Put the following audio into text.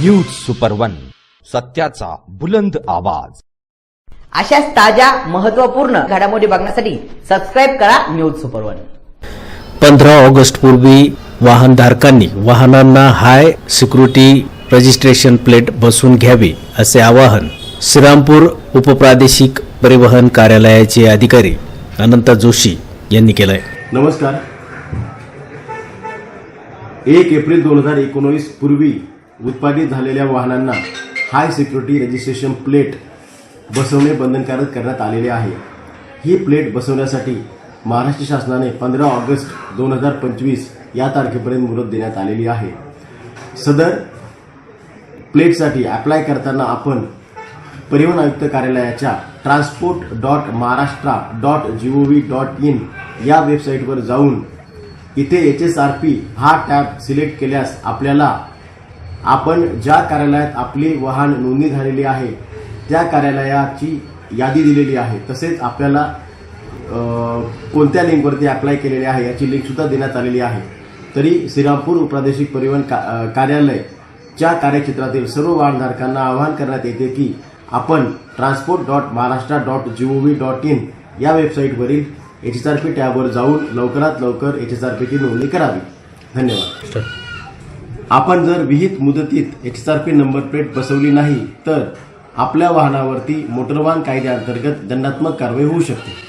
News super one सत्याचा बुलंद आवाज. अशाच ताज्या महत्त्वपूर्ण घडामोडी बघण्यासाठी सबस्क्राईब करा न्यूज सुपर वन पंधरा ऑगस्ट पूर्वी वाहनधारकांनी वाहनांना हाय सिक्युरिटी रजिस्ट्रेशन प्लेट बसवून घ्यावी असे आवाहन श्रीरामपूर उपप्रादेशिक परिवहन कार्यालयाचे अधिकारी अनंत जोशी यांनी केलंय. नमस्कार. एक एप्रिल दोन हजार एकोणवीस पूर्वी उत्पादित झालेल्या वाहनांना हाय सिक्युरिटी रजिस्ट्रेशन प्लेट बसवणे बंधनकारक करण्यात आलेले आहे. ही प्लेट बसवण्यासाठी महाराष्ट्र शासनाने पंधरा ऑगस्ट दोन हजार पंचवीस या तारखेपर्यंत मुदत देण्यात आलेली आहे. सदर प्लेटसाठी अप्लाय करताना आपण परिवहन आयुक्त कार्यालयाच्या transport dot Maharashtra dot G O V dot in या वेबसाईटवर जाऊन इथे एच एस आर पी हा टॅब सिलेक्ट केल्यास आपल्याला आपण ज्या कार्यालयात आपली वाहन नोंदणी झालेली आहे त्या कार्यालयाची यादी दिलेली आहे. तसेच आपल्याला कोणत्या लिंकवरती अप्लाय केलेले आहे याची लिंकसुद्धा देण्यात आलेली आहे. तरी श्रीरामपूर प्रादेशिक परिवहन का कार्यालयच्या कार्यक्षेत्रातील सर्व वाहनधारकांना आवाहन करण्यात येते की आपण transport dot Maharashtra dot G O V dot in या वेबसाईटवरील एच एस आर पी टॅबवर जाऊन लवकरात लवकर एच एस आर पीची नोंदणी करावी. धन्यवाद. आपण जर विहित मुदतीत H R P number plate बसवली नाही तर आपल्या वाहनावरती मोटरवाहन कायद्याअंतर्गत दंडात्मक कारवाई होऊ शकते.